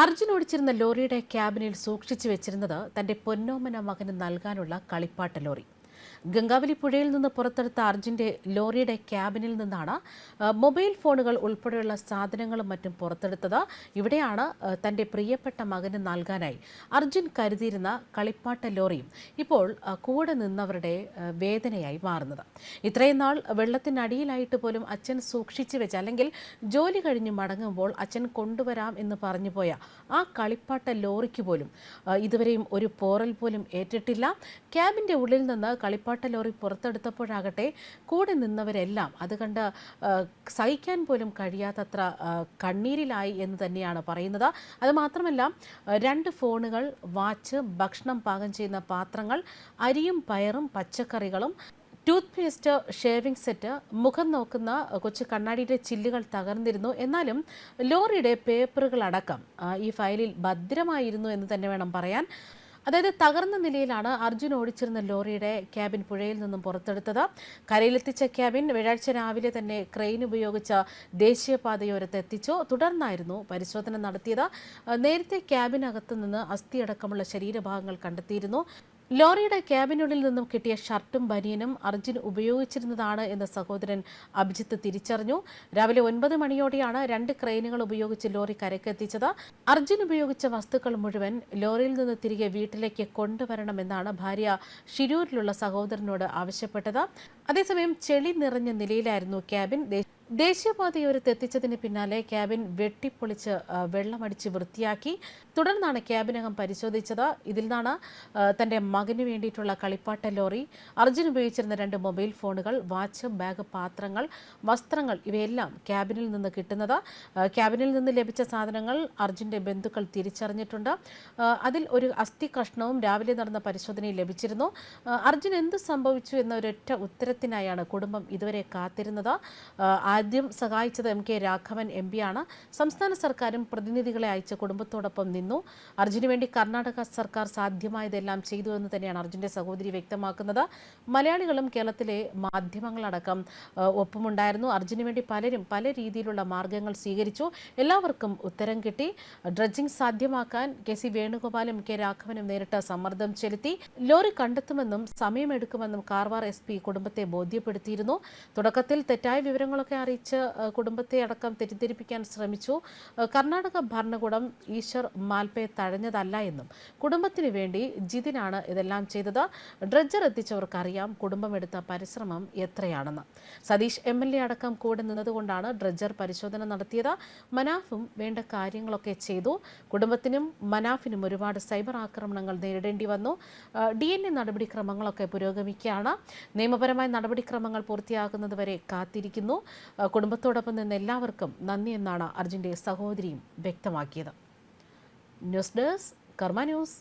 അർജുൻ ഓടിച്ചിരുന്ന ലോറിയുടെ ക്യാബിനിൽ സൂക്ഷിച്ചു വെച്ചിരുന്നത് തന്റെ പൊന്നോമന മകന് നൽകാനുള്ള കളിപ്പാട്ട ലോറി. ഗംഗാവലി പുഴയിൽ നിന്ന് പുറത്തെടുത്ത അർജുന്റെ ലോറിയുടെ ക്യാബിനിൽ നിന്നാണ് മൊബൈൽ ഫോണുകൾ ഉൾപ്പെടെയുള്ള സാധനങ്ങളും മറ്റും പുറത്തെടുത്തത്. ഇവിടെയാണ് തന്റെ പ്രിയപ്പെട്ട മകന് നൽകാനായി അർജുൻ കരുതിയിരുന്ന കളിപ്പാട്ട ലോറിയും ഇപ്പോൾ കൂടെ നിന്നവരുടെ വേദനയായി മാറുന്നത്. ഇത്രയും നാൾ വെള്ളത്തിനടിയിലായിട്ട് പോലും അച്ഛൻ സൂക്ഷിച്ചു വെച്ച അല്ലെങ്കിൽ ജോലി കഴിഞ്ഞ് മടങ്ങുമ്പോൾ അച്ഛൻ കൊണ്ടുവരാം എന്ന് പറഞ്ഞു പോയ ആ കളിപ്പാട്ട ലോറിക്ക് പോലും ഇതുവരെയും ഒരു പോറൽ പോലും ഏറ്റിട്ടില്ല. ക്യാബിന്റെ ഉള്ളിൽ നിന്ന് കളിപ്പാട്ട ലോറി പുറത്തെടുത്തപ്പോഴാകട്ടെ കൂടെ നിന്നവരെല്ലാം അത് കണ്ട് സഹിക്കാൻ പോലും കഴിയാത്തത്ര കണ്ണീരിലായി എന്ന് തന്നെയാണ് പറയുന്നത്. അതുമാത്രമല്ല രണ്ട് ഫോണുകൾ വാച്ച് ഭക്ഷണം പാകം ചെയ്യുന്ന പാത്രങ്ങൾ അരിയും പയറും പച്ചക്കറികളും ടൂത്ത് പേസ്റ്റ് ഷേവിംഗ് സെറ്റ് മുഖം നോക്കുന്ന കൊച്ചു കണ്ണാടിയുടെ ചില്ലുകൾ തകർന്നിരുന്നു. എന്നാലും ലോറിയുടെ പേപ്പറുകളടക്കം ഈ ഫയലിൽ ഭദ്രമായിരുന്നു എന്ന് തന്നെ വേണം പറയാൻ. അതായത് തകർന്ന നിലയിലാണ് അർജുൻ ഓടിച്ചിരുന്ന ലോറിയുടെ ക്യാബിൻ പുഴയിൽ നിന്നും പുറത്തെടുത്തത്. കരയിലെത്തിച്ച ക്യാബിൻ വ്യാഴാഴ്ച രാവിലെ തന്നെ ക്രെയിൻ ഉപയോഗിച്ച ദേശീയപാതയോരത്ത് എത്തിച്ചു. തുടർന്നായിരുന്നു പരിശോധന നടത്തിയത്. നേരത്തെ ക്യാബിനകത്ത് നിന്ന് അസ്ഥിയടക്കമുള്ള ശരീരഭാഗങ്ങൾ കണ്ടെത്തിയിരുന്നു. ലോറിയുടെ ക്യാബിനുള്ളിൽ നിന്നും കിട്ടിയ ഷർട്ടും ബനിയനും അർജുൻ ഉപയോഗിച്ചിരുന്നതാണ് എന്ന് സഹോദരൻ അഭിജിത്ത് തിരിച്ചറിഞ്ഞു. രാവിലെ ഒൻപത് മണിയോടെയാണ് രണ്ട് ക്രെയിനുകൾ ഉപയോഗിച്ച് ലോറി കരക്കെത്തിച്ചത് അർജുൻ ഉപയോഗിച്ച വസ്തുക്കൾ മുഴുവൻ ലോറിയിൽ നിന്ന് തിരികെ വീട്ടിലേക്ക് കൊണ്ടുവരണമെന്നാണ് ഭാര്യ ഷിരൂരിലുള്ള സഹോദരനോട് ആവശ്യപ്പെട്ടത്. അതേസമയം ചെളി നിറഞ്ഞ നിലയിലായിരുന്നു ക്യാബിൻ. ദേ- ദേശീയപാതയോരത്ത് എത്തിച്ചതിന് പിന്നാലെ ക്യാബിൻ വെട്ടിപ്പൊളിച്ച് വെള്ളമടിച്ച് വൃത്തിയാക്കി. തുടർന്നാണ് ക്യാബിനകം പരിശോധിച്ചത്. ഇതിൽ നിന്നാണ് തന്റെ മകന് വേണ്ടിയിട്ടുള്ള കളിപ്പാട്ട ലോറി അർജുൻ ഉപയോഗിച്ചിരുന്ന രണ്ട് മൊബൈൽ ഫോണുകൾ വാച്ച് ബാഗ് പാത്രങ്ങൾ വസ്ത്രങ്ങൾ ഇവയെല്ലാം ക്യാബിനിൽ നിന്ന് കിട്ടുന്നത്. ക്യാബിനിൽ നിന്ന് ലഭിച്ച സാധനങ്ങൾ അർജുന്റെ ബന്ധുക്കൾ തിരിച്ചറിഞ്ഞിട്ടുണ്ട്. അതിൽ ഒരു അസ്ഥി കഷ്ണവും രാവിലെ നടന്ന പരിശോധനയിൽ ലഭിച്ചിരുന്നു. അർജുൻ എന്ത് സംഭവിച്ചു എന്ന ഒരൊറ്റ ഉത്തരത്തിനായാണ് കുടുംബം ഇതുവരെ കാത്തിരുന്നത്. ആദ്യം സഹായിച്ചത് എം കെ രാഘവൻ എം ആണ്. സംസ്ഥാന സർക്കാരും പ്രതിനിധികളെ അയച്ച കുടുംബത്തോടൊപ്പം നിന്നു. അർജുന് വേണ്ടി കർണാടക സർക്കാർ സാധ്യമായതെല്ലാം ചെയ്തു എന്ന് തന്നെയാണ് അർജുന്റെ സഹോദരി വ്യക്തമാക്കുന്നത്. മലയാളികളും കേരളത്തിലെ മാധ്യമങ്ങളടക്കം ഒപ്പമുണ്ടായിരുന്നു. അർജുന് വേണ്ടി പലരും പല രീതിയിലുള്ള മാർഗങ്ങൾ സ്വീകരിച്ചു. എല്ലാവർക്കും ഉത്തരം കിട്ടി. ഡ്രഡ്ജിംഗ് സാധ്യമാക്കാൻ കെ സി വേണുഗോപാലും കെ രാഘവനും നേരിട്ട് സമ്മർദ്ദം ചെലുത്തി. ലോറി കണ്ടെത്തുമെന്നും സമയമെടുക്കുമെന്നും കാർവാർ എസ് പി കുടുംബത്തെ ബോധ്യപ്പെടുത്തിയിരുന്നു. തുടക്കത്തിൽ തെറ്റായ വിവരങ്ങളൊക്കെ അറിയിച്ച് കുടുംബത്തെ അടക്കം തെറ്റിദ്ധരിപ്പിക്കാൻ ശ്രമിച്ചു. കർണാടക ഭരണകൂടം ഈശ്വർ മാൽപയെ തഴഞ്ഞതല്ല എന്നും കുടുംബത്തിന് വേണ്ടി ജിതിനാണ് ഇതെല്ലാം ചെയ്തത്. ഡ്രഡ്ജർ എത്തിച്ചവർക്കറിയാം കുടുംബം എടുത്ത പരിശ്രമം എത്രയാണെന്ന്. സതീഷ് എം എൽ എ അടക്കം കൂടെ നിന്നതുകൊണ്ടാണ് ഡ്രഡ്ജർ പരിശോധന നടത്തിയത്. മനാഫും വേണ്ട കാര്യങ്ങളൊക്കെ ചെയ്തു. കുടുംബത്തിനും മനാഫിനും ഒരുപാട് സൈബർ ആക്രമണങ്ങൾ നേരിടേണ്ടി വന്നു. ഡി എൻ എ നടപടിക്രമങ്ങളൊക്കെ പുരോഗമിക്കുകയാണ്. നിയമപരമായ നടപടിക്രമങ്ങൾ പൂർത്തിയാകുന്നതുവരെ കാത്തിരിക്കുന്നു. കുടുംബത്തോടൊപ്പം നിന്ന് എല്ലാവർക്കും നന്ദി എന്നാണ് അർജുന്റെ സഹോദരിയും വ്യക്തമാക്കിയത്. News desk Karma news.